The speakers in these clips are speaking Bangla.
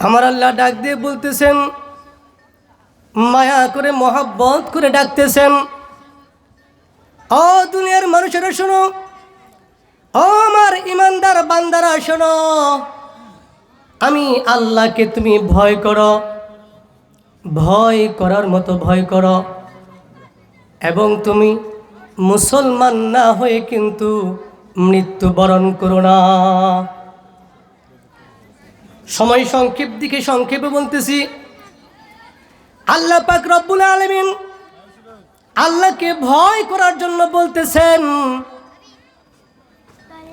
আমার আল্লাহ ডাক দিয়ে বলতেছেন, মায়া করে মহাব্বত করে ডাকতেছেন। অ দুনিয়ার মানুষেরা শোনো আমার ইমানদার বান্দারা শোনো, আমি আল্লাহকে তুমি ভয় করো, ভয় করার মতো ভয় করো। এবং তুমি মুসলমান না হয়ে কিন্তু মৃত্যুবরণ করো না। সময় সংক্ষেপ দিকে সংক্ষেপে বলতেছি। আল্লাহ পাক রব্বুল আলমিন আল্লাহকে ভয় করার জন্য বলতেছেন,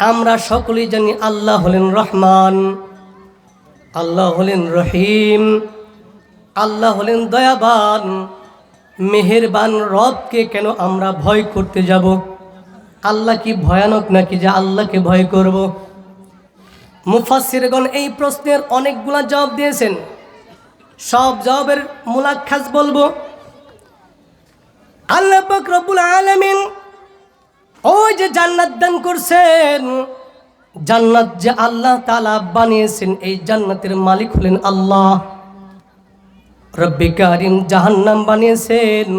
আমরা সকলেই জানি আল্লাহ হলেন রহমান, আল্লাহ হলেন রহিম, আল্লাহ হলেন দয়াবান, মেহেরবান রবকে কেন আমরা ভয় করতে যাব? আল্লাহ কি ভয়ানক নাকি যে আল্লাহকে ভয় করব? মুফাসিরগণ এই প্রশ্নের অনেকগুলা জবাব দিয়েছেন। সব জবাবের মুলাক্ষাস বলব, আল্লাহ রব্বুল আলামিন ওই যে জান্নাত দান করছেন, জান্নাত যে আল্লাহ তালা বানিয়েছেন, এই জান্নাতের মালিক হলেন আল্লাহ। রব্বি কারিম জাহান্নাম বানিয়েছেন,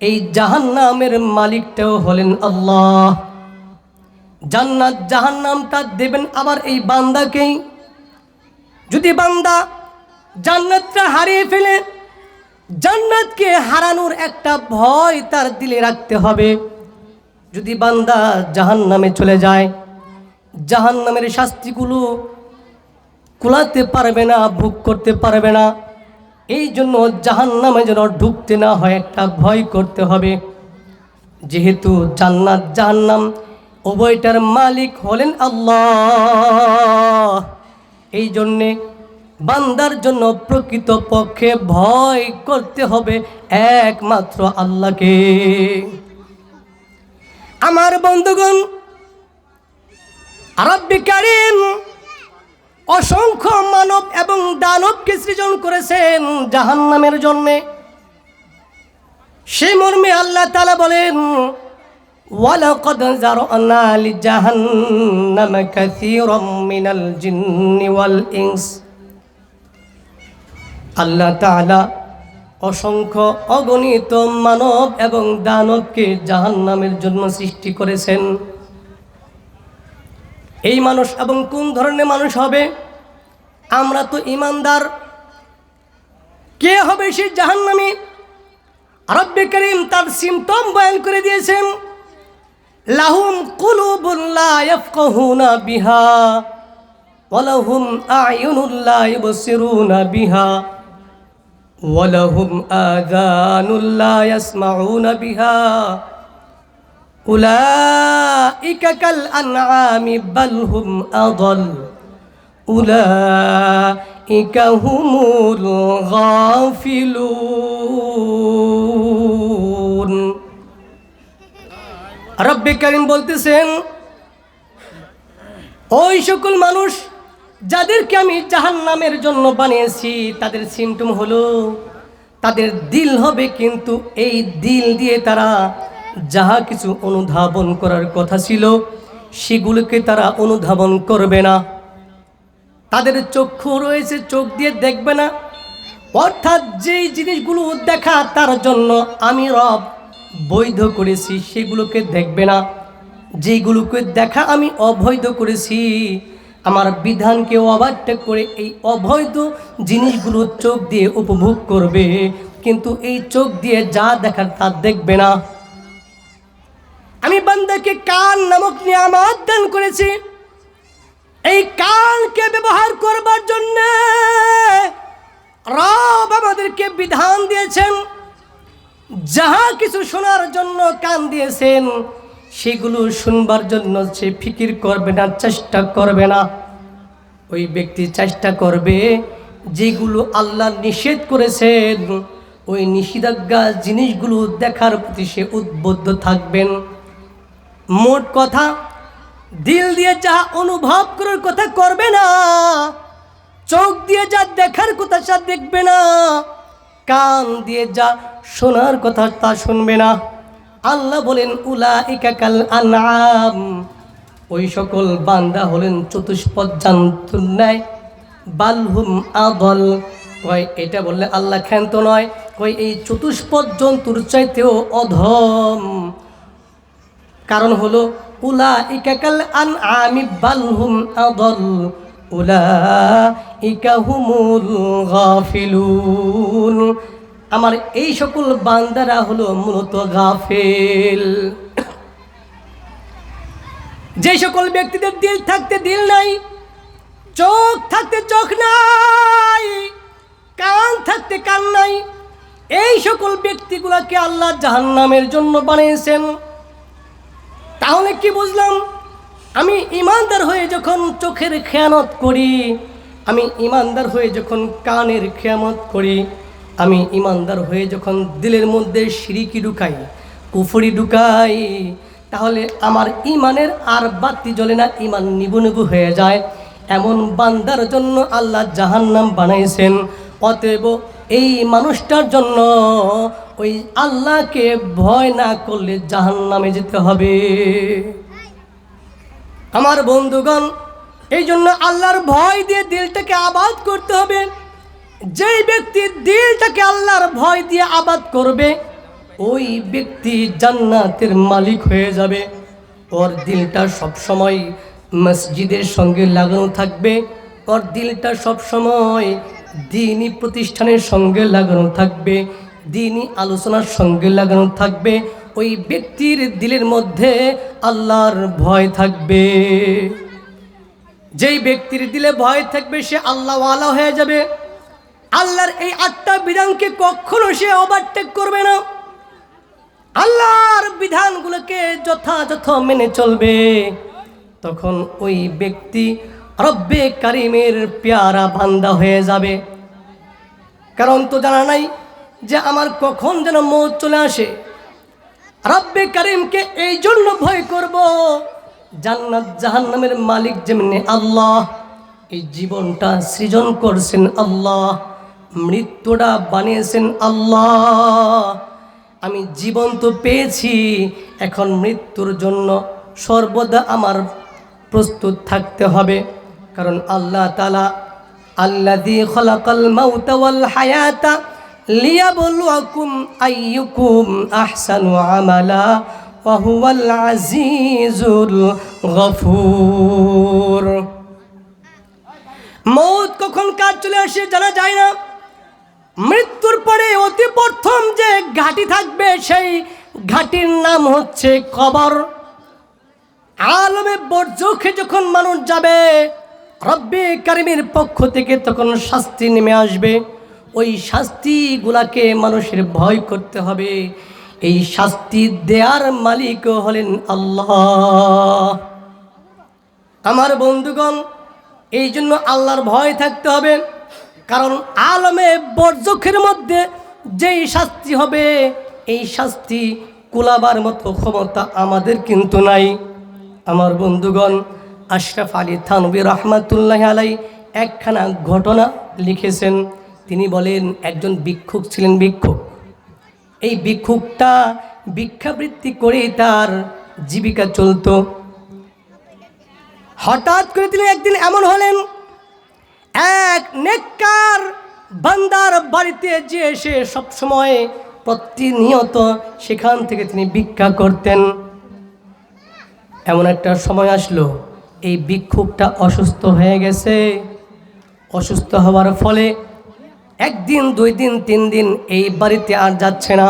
এই জাহান্নামের মালিকটাও হলেন আল্লাহ। জান্নাত, জাহান্নামটা দেবেন আবার এই বান্দাকেই। যদি বান্দা জান্নাতটা হারিয়ে ফেলে, জান্নাতকে হারানোর একটা ভয় তার দিলে রাখতে হবে। যদি বান্দা জাহান নামে চলে যায় জাহান নামের শাস্তিগুলো কুলাতে পারবে না, ভোগ করতে পারবে না, এই জন্য জাহান নামে যেন ঢুকতে না হয়, একটা ভয় করতে হবে। যেহেতু জান্নাত জাহান্নাম উভয়টার মালিক হলেন আল্লাহ। এই জন্যে বান্দার জন্য প্রকৃত পক্ষে ভয় করতে হবে একমাত্র আল্লাহকে। আমার বন্ধুগণ রব্বি কারিম অসংখ্য মানব এবং দানবকে সৃজন করেছেন জাহান্নামের জন্যে। সে মর্মে আল্লাহ তালা বলেন ولقد ذرأنا لجهنم كثيرا من الجن والإنس আল্লাহ তাআলা অসংখ্য অগণিত মানব এবং দানবকে জাহান্নামের জন্য সৃষ্টি করেছেন এই মানুষ এবং কোন ধরনের মানুষ হবে আমরা তো ইমানদার কে হবে সে জাহান্নামী রব্বে করিম তার সিমটম বয়ান করে দিয়েছেন লাহুম কুলুবুল্লা ইয়াফকাহুনা বিহা ওয়ালাহুম আয়ুনুল্লা ইবসিরুনা বিহা ওয়ালাহুম আযানুল্লা ইয়াসমাউনা বিহা। উলাইকা কাল আনআমি বাল হুম আদাল, উলাইকা হুমুল গাফিলুন। রব্বে করিম বলতেছেন, ওই সকল মানুষ যাদেরকে আমি জাহান নামের জন্য বানিয়েছি, তাদের সিমটম হলো, তাদের দিল হবে কিন্তু এই দিল দিয়ে তারা যাহা কিছু অনুধাবন করার কথা ছিল, সেগুলোকে তারা অনুধাবন করবে না। তাদের চক্ষু রয়েছে, চোখ দিয়ে দেখবে না। অর্থাৎ যেই জিনিসগুলো দেখা তার জন্য আমি রব বৈধ করেছি, সেগুলোকে দেখবে না। যেগুলোকে দেখা আমি অবৈধ করেছি, আমার বিধানকে ওভারটেক করে এই অবৈধ জিনিসগুলো চোখ দিয়ে উপভোগ করবে। কিন্তু এই চোখ দিয়ে যা দেখার তা দেখবে না। আমি বান্দাকে কান নামক নিয়ামত দান করেছি। এই কানকে ব্যবহার করবার জন্য রব আমাদেরকে বিধান দিয়েছেন। যাহা কিছু শোনার জন্য কান দিয়েছেন, সেগুলো শুনবার জন্য সে ফিকির করবে না, চেষ্টা করবে না। ওই ব্যক্তি চেষ্টা করবে যেগুলো আল্লাহ নিষেধ করেছেন, ওই নিষেধাজ্ঞা জিনিসগুলো দেখার প্রতি সে উদ্বুদ্ধ থাকবেন। মোট কথা, দিল দিয়ে যা অনুভব করার কথা করবে না, চোখ দিয়ে যা দেখার কথা সে দেখবে না, কান দিয়ে যা শোনার কথা তা শুনবে না। আল্লাহ বলেন উলা ইকাকাল আনাম ওই সকল বান্দা হলেন চতুষ্পদ জান্তুর ন্যায়। বালহুম আদল। কয়, এটা বললে আল্লাহ ক্ষান্ত নয়। কয়, এই চতুষ্পদ জন্তুর চাইতেও অধম। কারণ হলো উলা ইকাকাল আন আমি বালহুম আদল। উলা ইকাহুমুল গাফিলুন। আমার এই সকল বান্দারা হলো মূলত গাফেল। যে সকল ব্যক্তিদের দিল থাকতে দিল নাই, চোখ থাকতে চোখ নাই, কান থাকতে কান নাই, এই সকল ব্যক্তিগুলোকে আল্লাহ জাহান্নামের জন্য বানিয়েছেন। তাহলে কি বুঝলাম? আমি ইমানদার হয়ে যখন চোখের খেয়ানত করি, আমি ইমানদার হয়ে যখন কানের খেয়ামত করি আমি ইমানদার হয়ে যখন দিলের মধ্যে সিরিকি ঢুকাই, কুফুরি ঢুকাই, তাহলে আমার ইমানের আর বাতি জ্বলে না, ইমান নিবু নিবু হয়ে যায়। এমন বান্দার জন্য আল্লাহ জাহান্নাম বানাইছেন। অতএব এই মানুষটার জন্য ওই আল্লাহকে ভয় না করলে জাহান্নামে যেতে হবে। আমার বন্ধুগণ, এই জন্য আল্লাহর ভয় দিয়ে দিলটাকে আবাদ করতে হবে। যেই ব্যক্তি দিলটাকে আল্লাহর ভয় দিয়ে আবাদ করবে, ওই ব্যক্তি জান্নাতের মালিক হয়ে যাবে। ওর দিলটা সবসময় মসজিদের সঙ্গে লাগানো থাকবে। ওর দিলটা সবসময় দিনই প্রতিষ্ঠানের সঙ্গে লাগানো থাকবে। দিনই আলোচনার সঙ্গে লাগানো থাকবে। ওই ব্যক্তির দিলের মধ্যে আল্লাহর ভয় থাকবে। যেই ব্যক্তির দিলে ভয় থাকবে, সে আল্লাহওয়ালা হয়ে যাবে। আল্লাহর এই আটটা বিধানকে কখনো সে ওভারটেক করবে না। আল্লাহর বিধানগুলোকে যথাযথ মেনে চলবে। তখন ওই ব্যক্তি রব্বে কারিমের পেয়ারা বান্দা হয়ে যাবে। কারণ তো জানা নাই যে আমার কখন যেন মৌত চলে আসে। রব্বে কারিমকে এই জন্য ভয় করব, জান্নাত জাহান্নামের মালিক যেমনি আল্লাহ, এই জীবনটা সৃজন করছেন আল্লাহ। মৃত্যুটা বানিয়েছেন আল্লাহ। আমি জীবন তো পেয়েছি, এখন মৃত্যুর জন্য সর্বদা আমার প্রস্তুত থাকতে হবে। কারণ আল্লাহ তালা আল্লাদি খলাকাল মাউতা ওয়াল হায়াতা লিয়াবলুয়াকুম আইয়ুকুম আহসানু আমালা গফুর। মৌত কখন কাজ চলে আসে জানা যায় না। মৃত্যুর পরে অতি প্রথম যে ঘাটি থাকবে সেই ঘাটির নাম হচ্ছে কবর। আলমে বর্জখে যখন মানুষ যাবে, রব্বে কারিমের পক্ষ থেকে তখন শাস্তি নেমে আসবে। ওই শাস্তিগুলাকে মানুষের ভয় করতে হবে। এই শাস্তি দেয়ার মালিক হলেন আল্লাহ। আমার বন্ধুগণ এই জন্য আল্লাহর ভয় থাকতে হবে। কারণ আলমে বর্জখের মধ্যে যেই শাস্তি হবে, এই শাস্তি কুলাবার মতো ক্ষমতা আমাদের কিন্তু নাই। আমার বন্ধুগণ, আশরাফ আলী থানবী রহমাতুল্লাহ আলাই একখানা ঘটনা লিখেছেন। তিনি বলেন, একজন ভিক্ষুক ছিলেন ভিক্ষুক। এই ভিক্ষুকটা ভিক্ষাবৃত্তি করেই তার জীবিকা চলতো। হঠাৎ করে তিনি একদিন এমন হলেন এক নেককার বান্দার বাড়িতে যে এসে সবসময় প্রতিনিয়ত সেখান থেকে তিনি ভিক্ষা করতেন। এমন একটা সময় আসলো, এই ভিক্ষুকটা অসুস্থ হয়ে গেছে। অসুস্থ হওয়ার ফলে একদিন, দুই দিন, তিন দিন এই বাড়িতে আর যাচ্ছে না।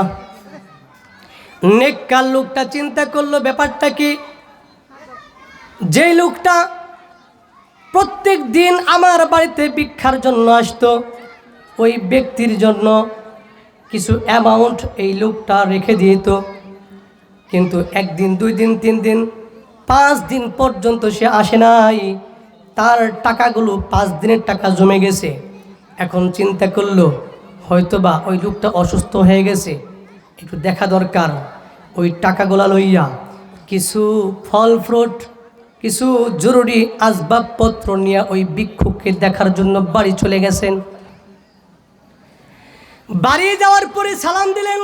নেককার লোকটা চিন্তা করল, ব্যাপারটা কি? যেই লোকটা প্রত্যেক দিন আমার বাড়িতে ভিক্ষার জন্য আসতো। ওই ব্যক্তির জন্য কিছু অ্যামাউন্ট এই লোকটা রেখে দিত। কিন্তু একদিন দুই দিন তিন দিন পাঁচ দিন পর্যন্ত সে আসে নাই। তার টাকাগুলো পাঁচ দিনের টাকা জমে গেছে। এখন চিন্তা করল, হয়তোবা ওই লোকটা অসুস্থ হয়ে গেছে। একটু দেখা দরকার। ওই টাকাগুলা লইয়া কিছু ফল ফ্রুট কিছু জরুরি আসবাবপত্র নিয়ে ওই ভিক্ষুককে দেখার জন্য বাড়ি চলে গেছেন। বাড়ি যাওয়ার পরে সালাম দিলেন,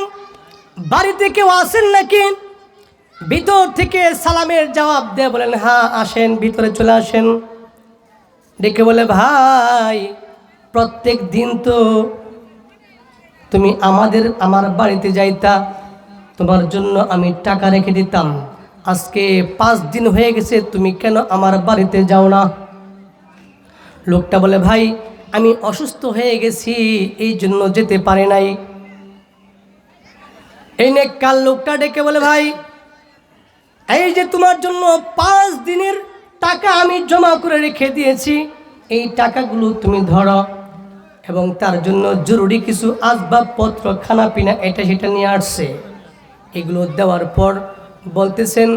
বাড়িতে কেউ আসেন নাকি? ভিতর থেকে সালামের জবাব দিয়ে বলেন হ্যাঁ আসেন, ভিতরে চলে আসেন। ডেকে বলে, ভাই, প্রত্যেক দিন তো তুমি আমাদের, আমার বাড়িতে যাইতা, তোমার জন্য আমি টাকা রেখে দিতাম। আজকে পাঁচ দিন হয়ে গেছে, তুমি কেন আমার বাড়িতে যাও না? লোকটা বলে, ভাই, আমি অসুস্থ হয়ে গেছি, এই জন্য যেতে পারে নাই। এই নে কাল লোকটা ডেকে বলে, ভাই, এই যে তোমার জন্য পাঁচ দিনের টাকা আমি জমা করে রেখে দিয়েছি, এই টাকাগুলো তুমি ধরো এবং তার জন্য জরুরি কিছু আসবাবপত্র খানা পিনা এটা সেটা নিয়ে আসছে। এগুলো দেওয়ার পর বলতেছেন,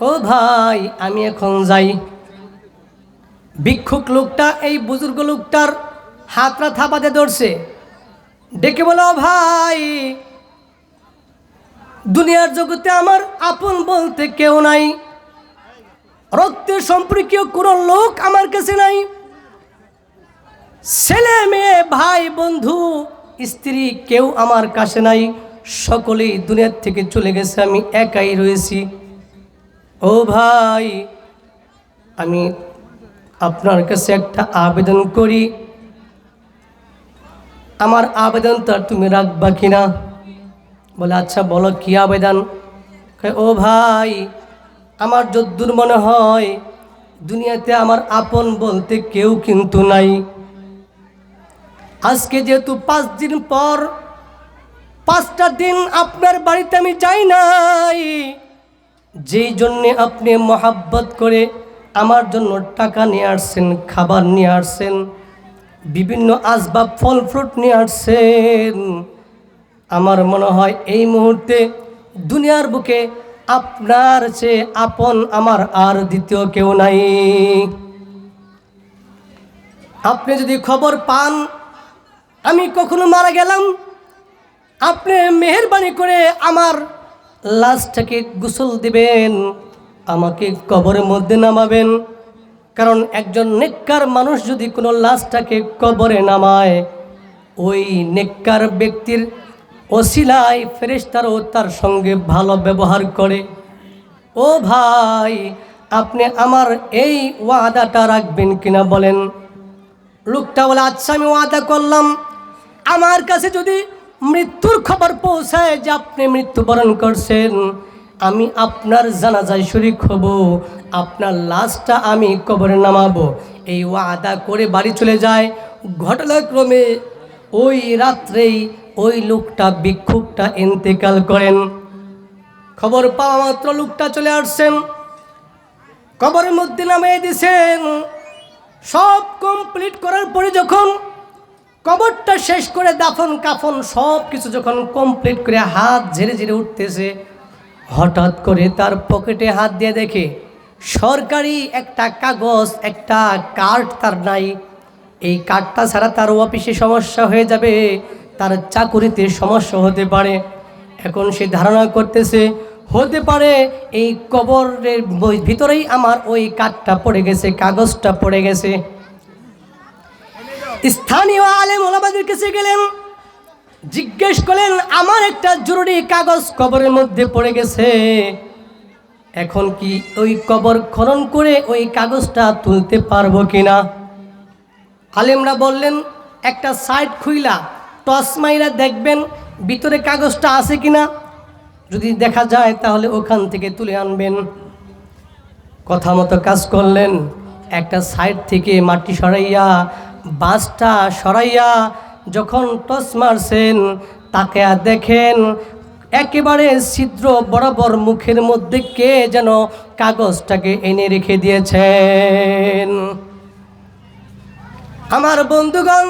ও ভাই, আমি এখন যাই। ভিক্ষুক লোকটা, এই বুজুর্গ লোকটার হাতটা থাপাতে ধরছে। ডেকে বলো ভাই, দুনিয়ার জগতে আমার আপন বলতে কেউ নাই। রক্তের সম্পর্কীয় কোনো লোক আমার কাছে নাই। ছেলে, মেয়ে, ভাই, বন্ধু, স্ত্রী কেউ আমার কাছে নাই। সকলেই দুনিয়ার থেকে চলে গেছে, আমি একাই রয়েছি। ও ভাই, আমি আপনার কাছে একটা আবেদন করি। আমার আবেদনটা তুমি রাখবা কিনা? বলে আচ্ছা বলো, কী আবেদন? ও ভাই, আমার যদ্দূর মনে হয়, দুনিয়াতে আমার আপন বলতে কেউ কিন্তু নাই। আজকে যেহেতু পাঁচ দিন পর পাঁচটা দিন আপনার বাড়িতে আমি যাই নাই। যেই জন্যে আপনি মহাব্বত করে আমার জন্য টাকা নিয়ে আসছেন, খাবার নিয়ে আসছেন, বিভিন্ন আসবাব, ফল, ফ্রুট নিয়ে আসছেন, আমার মনে হয় এই মুহূর্তে দুনিয়ার বুকে আপনার চেয়ে আপন আমার আর দ্বিতীয় কেউ নাই। আপনি যদি খবর পান, আমি কখনো মারা গেলাম আপনি মেহরবানি করে আমার লাশটাকে গোসল দিবেন, আমাকে কবরের মধ্যে নামাবেন। কারণ একজন নেককার মানুষ যদি কোনো লাশটাকে কবরে নামায়, ওই নেককার ব্যক্তির অশিলায় ফেরেশতারও তার সঙ্গে ভালো ব্যবহার করে। ও ভাই, আপনি আমার এই ওয়াদাটা রাখবেন কিনা বলেন। লোকটা বলে আচ্ছা আমি ওয়াদা করলাম। আমার কাছে যদি মৃত্যুর খবর পৌঁছায় যে আপনি মৃত্যুবরণ করছেন। আমি আপনার জানাজায় শরিক হব, আপনার লাশটা আমি কবরে নামাবো। এই ওয়াদা করে বাড়ি চলে যায়। ঘটনাক্রমে ওই রাত্রেই ওই লোকটা, ভিক্ষুকটা ইন্তেকাল করেন। খবর পাওয়া মাত্র লোকটা চলে আসছেন। কবরের মধ্যে নামিয়ে দিছেন। সব কমপ্লিট করার পরে যখন কবরটা শেষ করে দাফন কাফন সব কিছু যখন কমপ্লিট করে হাত ঝেড়ে ঝেড়ে উঠতেছে, হঠাৎ করে তার পকেটে হাত দিয়ে দেখে, সরকারি একটা কাগজ, একটা কার্ড তার নাই। এই কার্ডটা ছাড়া তার অফিসে সমস্যা হয়ে যাবে, তার চাকুরিতে সমস্যা হতে পারে। এখন সে ধারণা করতেছে, হতে পারে এই কবরের ভিতরেই আমার ওই কার্ডটা পড়ে গেছে, কাগজটা পড়ে গেছে। স্থানীয় আলেম ওলামাদের কাছে গেলেন। জিজ্ঞেস করলেন, আমার একটা জরুরি কাগজ কবরের মধ্যে পড়ে গেছে। এখন কি ওই কবর খনন করে ওই কাগজটা তুলতে পারব কিনা? আলেমরা বললেন, একটা সাইড খুইলা টস মাইরা দেখবেন ভিতরে কাগজটা আছে কিনা। যদি দেখা যায় তাহলে ওখান থেকে তুলে আনবেন। কথা মতো কাজ করলেন। একটা সাইড থেকে মাটি সরাইয়া বাঁশটা সরাইয়া যখন টস মারছেন, তাকে দেখেন একেবারে ছিদ্র বরাবর মুখের মধ্যে কে যেন কাগজটাকে এনে রেখে দিয়েছেন। আমার বন্ধুগণ,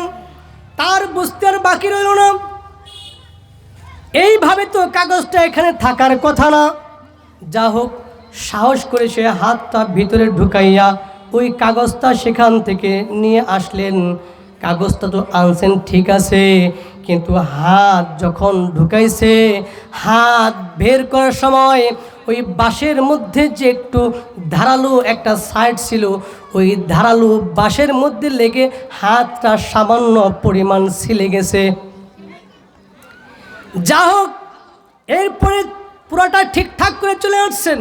তার বুঝতে আর বাকি রইল না। এইভাবে তো কাগজটা এখানে থাকার কথা না। যা হোক সাহস করে সে হাতটা ভিতরে ঢুকাইয়া ওই কাগজটা সেখান থেকে নিয়ে আসলেন। কাগজটা তো আনছেন, ঠিক আছে, কিন্তু হাত যখন ঢুকাইছে, হাত বের করার সময় ওই বাঁশের মধ্যে যে একটু ধারালো একটা সাইড ছিল, ওই ধারালো বাঁশের মধ্যে লেগে হাতটা সামান্য পরিমাণ ছিলে গেছে। যা হোক, এরপরে পুরোটা ঠিকঠাক করে চলে আসছেন।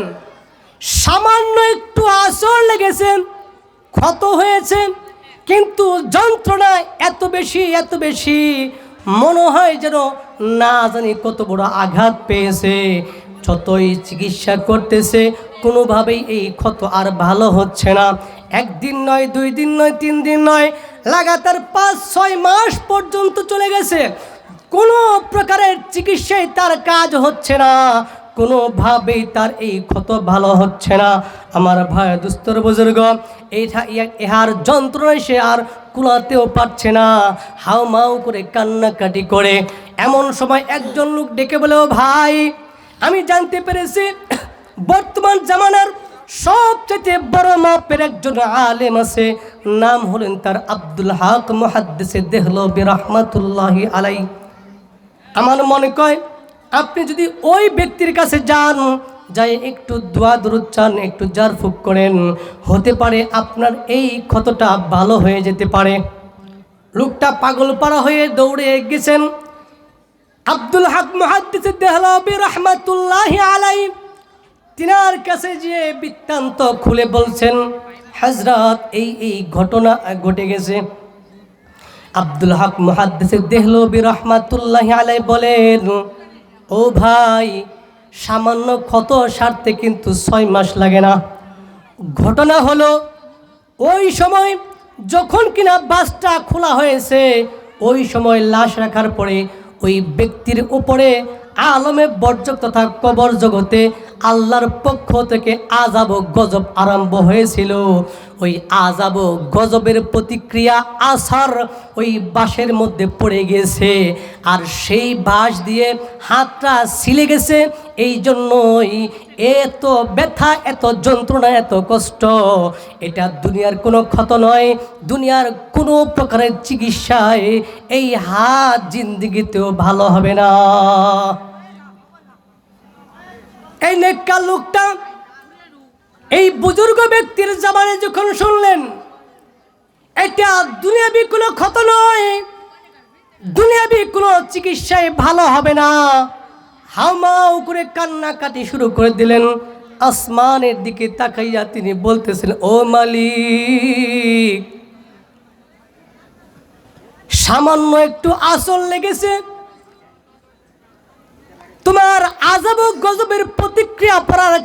সামান্য একটু আসর লেগেছে ক্ষত হয়েছে, কিন্তু যন্ত্রণা এত বেশি এত বেশি মনে হয় যেন না জানি কত বড় আঘাত পেয়েছে, যতই চিকিৎসা করতেছে, কোনোভাবেই এই ক্ষত আর ভালো হচ্ছে না। একদিন নয়, দুই দিন নয়, তিন দিন নয়, লাগাতার পাঁচ, ছয় মাস পর্যন্ত চলে গেছে। কোনো প্রকারের চিকিৎসায় তার কাজ হচ্ছে না। কোনোভাবেই তার এই ক্ষত ভালো হচ্ছে না। আমার ভাই, দুস্তর বুজুর্গ ইহার যন্ত্রণায় সে আর কুলাতেও পারছে না। হাউ মাউ করে কান্নাকাটি করে। এমন সময় একজন লোক ডেকে বলেও ভাই, আমি জানতে পেরেছি, বর্তমান জামানার সবচেয়ে বড় মাপের একজন আলেম আছে। নাম হলেন তার আব্দুল হক মহাদ্দেসে দেহলবি রহমতুল্লাহি আলাই আমার মনে কয় আপনি যদি ওই ব্যক্তির কাছে যান, যাই একটু দোয়া দরুদ চান, একটু জার ফুক করেন, হতে পারে আপনার এই ক্ষতটা ভালো হয়ে যেতে পারে। লোকটা পাগল পাড়া হয়ে দৌড়ে গেছেন। আব্দুল হক মহাদ্দিস আলাই তিনার কাছে যে বৃত্তান্ত খুলে বলছেন হাজরাত এই এই ঘটনা ঘটে গেছে। আব্দুল হক মহাদ্দেসে দেহলবি রহমাতুল্লাহ আলাই বলেন ও ভাই, সামান্য ক্ষত সারতে কিন্তু ছয় মাস লাগে না। ঘটনা হলো, ওই সময় যখন কিনা বাসটা খোলা হয়েছে, ওই সময় লাশ রাখার পরে ওই ব্যক্তির উপরে আলমে বর্জক তথা কবর জগতে আল্লাহর পক্ষ থেকে আজাব গজব আরম্ভ হয়েছিল। ওই আজাব গজবের প্রতিক্রিয়া আসার ওই বাঁশের মধ্যে পড়ে গেছে। আর সেই বাঁশ দিয়ে হাতটা ছিলে গেছে। এই জন্যই এত ব্যথা, এত যন্ত্রণা, এত কষ্ট। এটা দুনিয়ার কোনো ক্ষত নয়। দুনিয়ার কোনো প্রকারের চিকিৎসায় এই হাত জিন্দিগিতেও ভালো হবে না। এই নেককার লোকটা এই বুজুর্গ ব্যক্তির জামানে যখন শুনলেন, এটা দুনিয়াবি কোনো ক্ষত নয়, দুনিয়াবি কোনো চিকিৎসায় ভালো হবে না। হামাও করে কান্নাকাটি শুরু করে দিলেন। আসমানের দিকে তাকাইয়া তিনি বলতেছেন, ও মালিক, সামান্য একটু আসল লেগেছে। তোমার আজব গজবের প্রতিক্রিয়া পড়ার